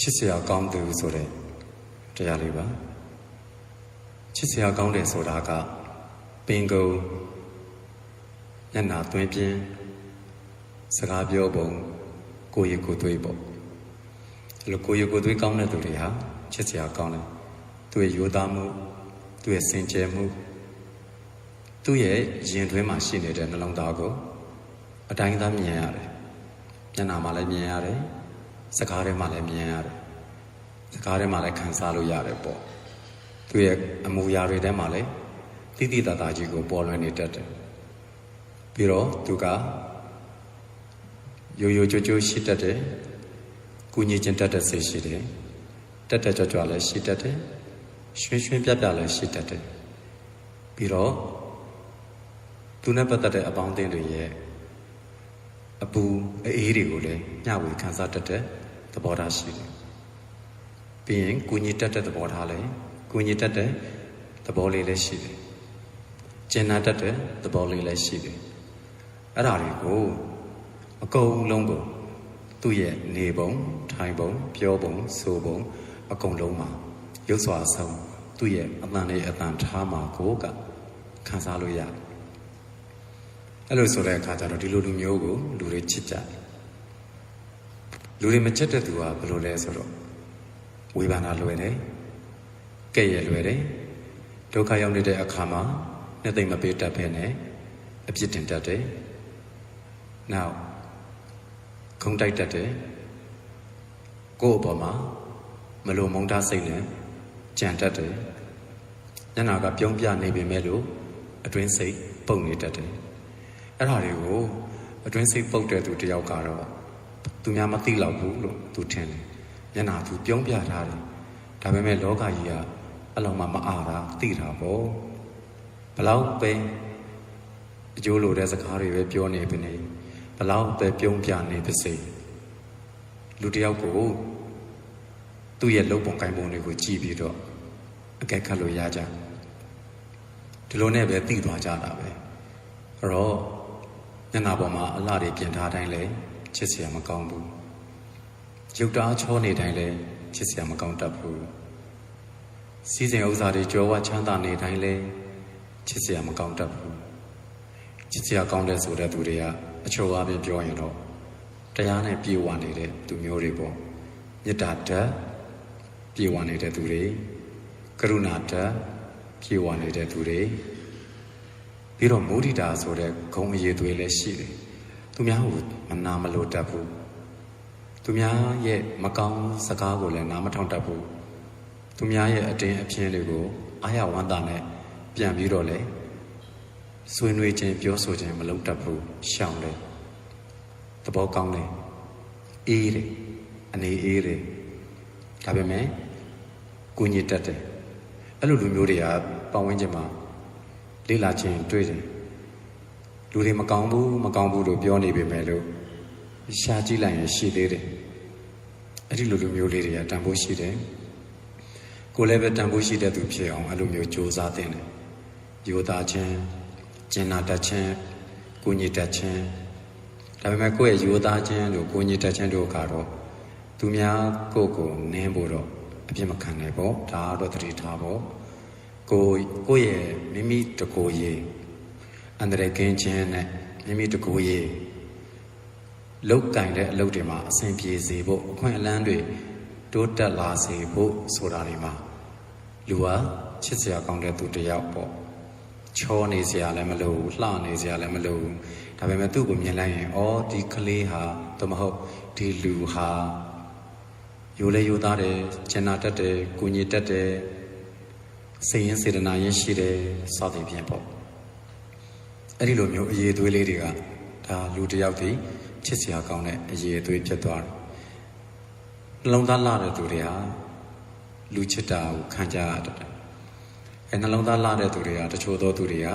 ချစ်စရာကောင်းသူဆိုတဲ့တရားလေးပါချစ်စရာကောင်းတယ်ဆိုတာကပင်ကုံညနာသွင်းပြင်းစကားပြောပုံကိုယ်ရည်ကိုယ်သွေးပုံဒီလိုကိုယ်ရည်ကိုယ်သွေးကောင်းတဲ့သူတွေဟာချစ်စရာကောင်းတယ်သူရဲ့ရိုးသားမှုသူရဲ့စင်ကြယ်မှုသူ့ရဲ့ရင်သွင်းမှာရှိနေတဲ့နှလုံးသားကိုအတိုင်းသားမြင်ရတယ်ညနာမှာလည်းမြင်ရတယ် စကားထဲမှာလည်းမြင်ရတယ်စကားထဲမှာလည်းခံစားလို့ရတယ်ပေါ့သူရဲ့အမူအရာတွေထဲမှာလည်းတိတိတသားကြီးကိုပေါ်လွင်နေတတ်တယ်ပြီးတော့သူကရိုးရိုးကြိုးကြိုးရှိတတ်တယ်ကုညီခြင်းတတ်တဲ့စိတ်ရှိတယ်တက်တက်ကြွကြွလည်းရှိတတ်တယ်ရွှင်ရွှင်ပြပြလည်းရှိတတ်တယ်ပြီးတော့သူနဲ့ပတ်သက်တဲ့အပေါင်းအသင်းတွေရဲ့ အပူအေးတွေကိုလည်းညဝေခံစားတတ်တဲ့သဘောထားရှိတယ်။ပြီးရင်ကုညီတတ်တဲ့သဘောထားလည်းကုညီတတ်တဲ့သဘောလေးလည်းရှိတယ်။ကျင်နာတတ်တဲ့သဘောလေးလည်းရှိတယ်။အဲ့ဒါတွေကိုအကုန်လုံးကိုသူ့ရဲ့နေပုံထိုင်ပုံပြောပုံဆိုပုံအကုန်လုံးမှာရုပ်စွာဆုံးသူ့ရဲ့အတန်လေးအတန်ထားမှာကိုကခံစားလို့ရတယ် အဲ့လိုဆိုတဲ့အခါကျတော့ဒီလိုလူမျိုးကိုလူတွေချစ်ကြတယ်လူတွေမချစ်တဲ့သူကဘယ်လိုလဲဆိုတော့ဝေဘာနာလွယ်တယ်ကဲ့ရဲ့လွယ်တယ်ဒုက္ခရောက်နေတဲ့အခါမှာနှစ်သိမ့်မပေးတတ်ဘဲနဲ့အပြစ်တင်တတ်တယ်နောက်ခုံတိုက်တတ်တယ်ကိုယ့်အပေါ်မှာမလိုမုန်းတာစိတ်နဲ့ကြံတတ်တယ်ညနာကပြုံးပြနေပေမဲ့လို့အတွင်းစိတ်ပုံနေတတ်တယ် အဲ့ဒါတွေကိုအတွင်းစိတ်ပုတ်တဲ့သူတယောက်ကတော့သူများမသိတော့ဘူးလို့သူထင်တယ်မျက်နာသူပြုံးပြထားတယ်ဒါပေမဲ့လောကကြီးကအလုံးမမအားတာသိတာပေါ့ဘလောက်ပဲအကျိုးလိုတဲ့စကားတွေပဲပြောနေပြီနေဘလောက်ပဲပြုံးပြနေပါစေလူတယောက်ကိုသူ့ရဲ့လုံပုံကိုင်ပုံတွေကိုကြည့်ပြီးတော့အကဲခတ်လို့ရကြဒီလိုနဲ့ပဲသိသွားကြတာပဲအဲ့တော့ ညနာပေါ်မှာအလှတွေပြင်ထားတိုင်းလဲချစ်စရာမကောင်းဘူးရုပ်တာချောနေတိုင်းလဲချစ်စရာမကောင်းတတ်ဘူးစီးစိမ်ဥစ္စာတွေကြောဝချမ်းသာနေတိုင်းလဲချစ်စရာမကောင်းတတ်ဘူးချစ်စရာကောင်းတဲ့ဆိုတဲ့သူတွေကအချို့အပြင်ပြောရင်တော့တရားနဲ့ပြေဝနေတဲ့သူမျိုးတွေပေါ့မေတ္တာဓာတ်ပြေဝနေတဲ့သူတွေကရုဏာဓာတ်ပြေဝနေတဲ့သူတွေ ပြီးတော့မုဒိတာဆိုတဲ့ဂုံအရေးသွေးလည်းရှိတယ်သူများကိုမနာမလို့တတ်ဘူးသူများရဲ့မကောင်းစကားကိုလည်းနားမထောင်တတ်ဘူးသူများရဲ့အတင်းအဖျင်းတွေကိုအာရဝန္တာနဲ့ပြန်ပြီးတော့လေဆွေးနွေးခြင်းပြောဆိုခြင်းမလုပ်တတ်ဘူးရှောင်တယ်သဘောကောင်းတယ်အေးတယ်အနေအေးတယ်ဒါပေမဲ့ကိုညစ်တတ်တယ်အဲ့လိုလူမျိုးတွေကပတ်ဝန်းကျင်မှာ လေ့လာခြင်းတွေ့တယ်လူတွေမကောင်းဘူးမကောင်းဘူးလို့ပြောနေပေမဲ့လို့ရှားကြည့်လိုက်ရင်ရှိသေးတယ်အဲ့ဒီလူလူမျိုးလေးတွေကတန်ဖိုးရှိတယ်ကိုလည်းပဲတန်ဖိုးရှိတဲ့သူဖြစ်အောင်အဲ့လိုမျိုးစူးစမ်းတင်တယ်ယောသားချင်းကျင်နာတတ်ချင်းကိုညစ်တတ်ချင်းဒါပေမဲ့ကိုယ့်ရဲ့ယောသားချင်းတို့ကိုညစ်တတ်ချင်းတို့ကတော့သူများကိုယ့်ကိုနင်းဖို့တော့အပြစ်မခံနိုင်ပေါ့ဒါကတော့တတိထားပေါ့ ကိုကိုယ့်ရဲ့မိမိတကိုယ်ရေးအန္တရာယ်ကင်းခြင်းနဲ့မိမိတကိုယ်ရေးလောက်ကင်တဲ့အလုပ်တွေမှာအဆင်ပြေစေဖို့အခွင့်အလမ်းတွေတိုးတက်လာစေဖို့ဆိုတာတွေမှာလူဟာချစ်စရာကောင်းတဲ့သူတစ်ယောက်ပေါ့ချောနေစရာလည်းမလိုဘူးလှနေစရာလည်းမလိုဘူးဒါပေမဲ့သူ့ကိုမြင်လိုက်ရင်အော်ဒီကလေးဟာသို့မဟုတ်ဒီလူဟာရိုးလဲရိုးသားတယ်ကျင်နာတတ်တယ်ကိုညီတတ်တယ် စိတ်ရင်းစေတနာရင်းရှိတယ်စသည်ဖြင့်ပေါ့အဲ့ဒီလိုမျိုးအရေးသွေးလေးတွေကဒါလူတစ်ယောက်ဒီချစ်စရာကောင်းတဲ့အရေးသွေးဖြစ်သွားတယ်နှလုံးသားလှတဲ့သူတွေဟာလူချစ်တာကိုခံကြရတယ်အဲနှလုံးသားလှတဲ့သူတွေကတချို့သောသူတွေက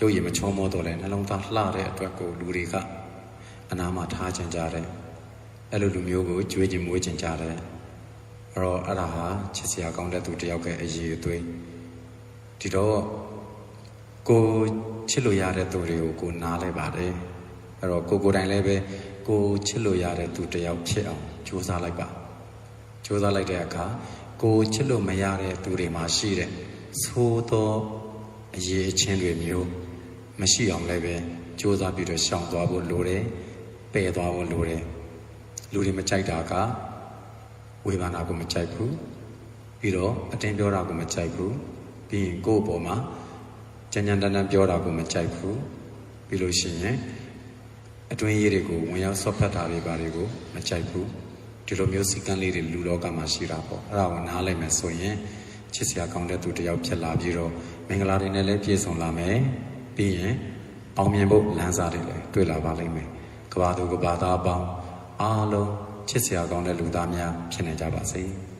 ရုပ်ရည်မချောမောတော့လဲနှလုံးသားလှတဲ့အတွက်ကိုလူတွေကအနာမှာထားချင်ကြတယ်အဲ့လိုလူမျိုးကိုကြွေးချင်မွေးချင်ကြတယ်အဲ့တော့အဲ့ဒါဟာချစ်စရာကောင်းတဲ့သူတယောက်ရဲ့အရေးအသွေး ဒီတော့ကိုချစ်လို့ရတဲ့သူတွေကိုကိုနားလဲပါတယ်အဲ့တော့ကိုကိုတိုင်လည်းပဲကိုချစ်လို့ရတဲ့သူတယောက်ဖြစ်အောင်ကြိုးစားလိုက်ပါကြိုးစားလိုက်တဲ့အခါကိုချစ်လို့မရတဲ့သူတွေမှာရှိတဲ့သိုးသောအရေးအချင်းတွေမျိုးမရှိအောင်လည်းပဲကြိုးစားပြီးတော့ရှောင်သွားဖို့လိုတယ်ပယ်သွားဖို့လိုတယ်လူတွေမကြိုက်တာကဝေဘာနာကိုမကြိုက်ဘူးပြီးတော့အတင်းပြောတာကိုမကြိုက်ဘူး ပြီးရင်ကိုယ့်အပေါ်မှာကြံကြံတန်းတန်းပြောတာကိုမကြိုက်ဘူးပြီးလို့ရှိရင်အတွင်းရေးတွေကိုဝင်ရောက်ဆော့ဖတ်တာတွေဘာတွေကိုမကြိုက်ဘူးဒီလိုမျိုးစီကံလေးတွေလူလောကမှာရှိတာပေါ့အဲ့ဒါကိုနားလည်မယ်ဆိုရင်ချစ်စရာကောင်းတဲ့သူတစ်ယောက်ဖြစ်လာပြီးတော့မင်္ဂလာတွေနဲ့လည်းပြည့်စုံလာမယ်ပြီးရင်အောင်မြင်ဖို့လမ်းစာတွေလည်းတွေ့လာပါလိမ့်မယ်ကဘာသူကဘာသားအပေါင်းအားလုံးချစ်စရာကောင်းတဲ့လူသားများဖြစ်နေကြပါစေ။